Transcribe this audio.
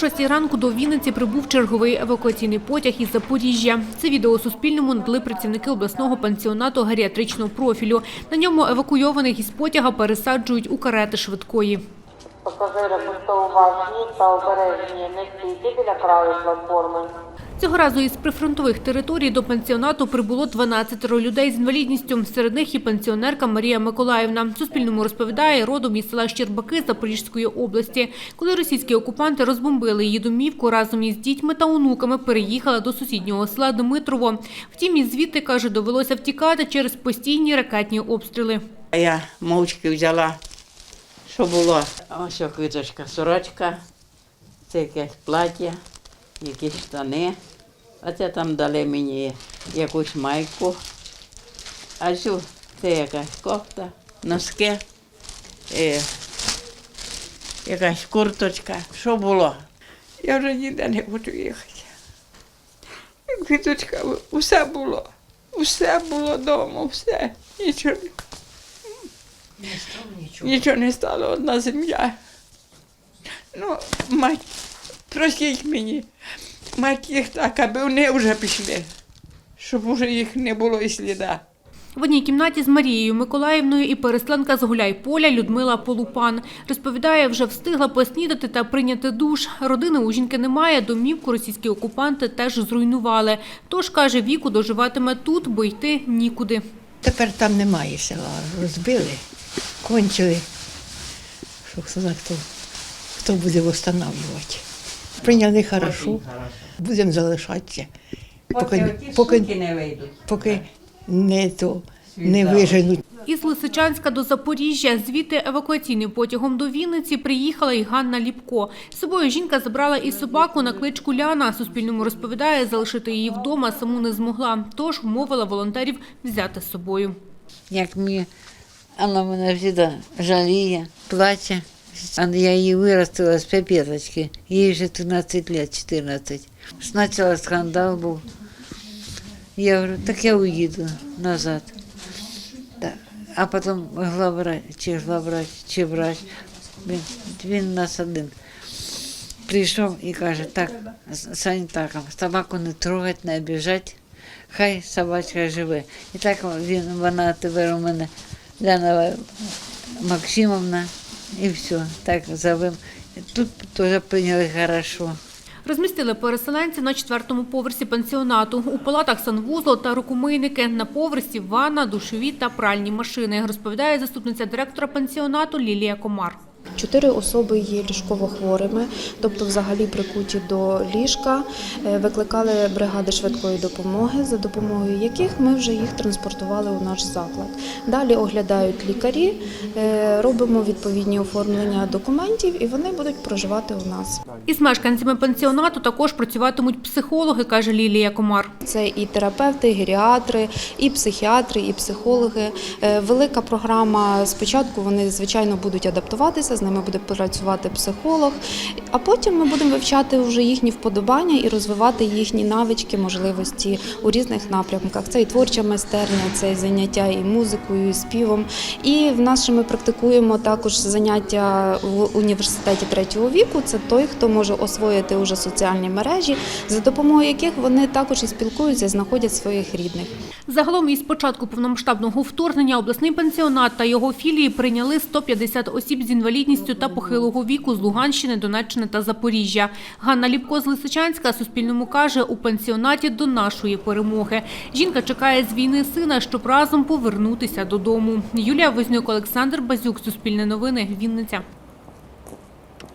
6 ранку до Вінниці прибув черговий евакуаційний потяг із Запоріжжя. Це відео Суспільному надали працівники обласного пансіонату геріатричного профілю. На ньому евакуйованих із потяга пересаджують у карети швидкої. Пасажири, будьте уважні та обережні, не стійте біля краю платформи. Цього разу із прифронтових територій до пансіонату прибуло 12 людей з інвалідністю. Серед них і пенсіонерка Марія Миколаївна. Суспільному розповідає, родом із села Щербаки Запорізької області. Коли російські окупанти розбомбили її домівку, разом із дітьми та онуками переїхала до сусіднього села Дмитрово. Втім, і звідти, каже, довелося втікати через постійні ракетні обстріли. Я мовчки взяла, що було. Ось квіточка, сорочка, це якесь плаття, якісь штани. А це там дали мені якусь майку. А цю це якась кофта, носки, е, якась курточка. Що було? Я вже ніде не хочу їхати. Квіточка, усе було. Усе було вдома, все. Нічого. Нічого не стало, одна земля. Ну, мать, простіть мені, мать їх так, аби вони вже пішли, щоб уже їх не було і сліда. В одній кімнаті з Марією Миколаївною і переселенка з Гуляйполя Людмила Полупан. Розповідає, вже встигла поснідати та прийняти душ. Родини у жінки немає, домівку російські окупанти теж зруйнували. Тож, каже, віку доживатиме тут, бо йти нікуди. Тепер там немає села, розбили, кончили. Що сказати, хто, хто буде встановлювати. Прийняли хорошо, будемо залишатися. Поки, поки, не вийдуть. поки не, то, не виженуть. Із Лисичанська до Запоріжжя, звідти евакуаційним потягом до Вінниці приїхала і Ганна Ліпко. З собою жінка забрала і собаку на кличку Ляна. Суспільному розповідає, залишити її вдома саму не змогла. Тож вмовила волонтерів взяти з собою. як мені, вона мене завжди жаліє, плаче. А Я її виростила з піпеточки, їй вже 13 років, 14. Спочатку скандал був. Я говорю, так я уїду назад. Так. А потім главврач, чи главврач, чи врач, він, він нас один. Прийшов і каже, так, санітаркам, собаку не трогати, не обіжати, хай собачка живе. І так він, вона тепер у мене Ляна Максимовна, і все, так завим. Тут теж прийняли хорошо. Розмістили переселенців на четвертому поверсі пансіонату. У палатах санвузол та рукомийники. На поверсі ванна, душові та пральні машини, розповідає заступниця директора пансіонату Лілія Комар. Чотири особи є ліжково хворими, тобто взагалі прикуті до ліжка. Е, Викликали бригади швидкої допомоги, за допомогою яких ми вже їх транспортували у наш заклад. Далі оглядають лікарі, е, робимо відповідні оформлення документів, і вони будуть проживати у нас. Із мешканцями пансіонату також працюватимуть психологи, каже Лілія Комар. Це і терапевти, і геріатри, і психіатри, і психологи. Е, Велика програма. Спочатку вони звичайно будуть адаптуватися, ними буде працювати психолог, а потім ми будемо вивчати вже їхні вподобання і розвивати їхні навички, можливості у різних напрямках. Це і творча майстерня, це і заняття і музикою, і співом. І в нас ще ми практикуємо також заняття в університеті третього віку. Це той, хто може освоїти уже соціальні мережі, за допомогою яких вони також і спілкуються, і знаходять своїх рідних. Загалом із початку повномасштабного вторгнення обласний пансіонат та його філії прийняли 150 осіб з інвалідністю та похилого віку з Луганщини, Донеччини та Запоріжжя. Ганна Ліпко з Лисичанська Суспільному каже, у пансіонаті до нашої перемоги. Жінка чекає з війни сина, щоб разом повернутися додому. Юлія Вознюк, Олександр Базюк, Суспільне новини, Вінниця.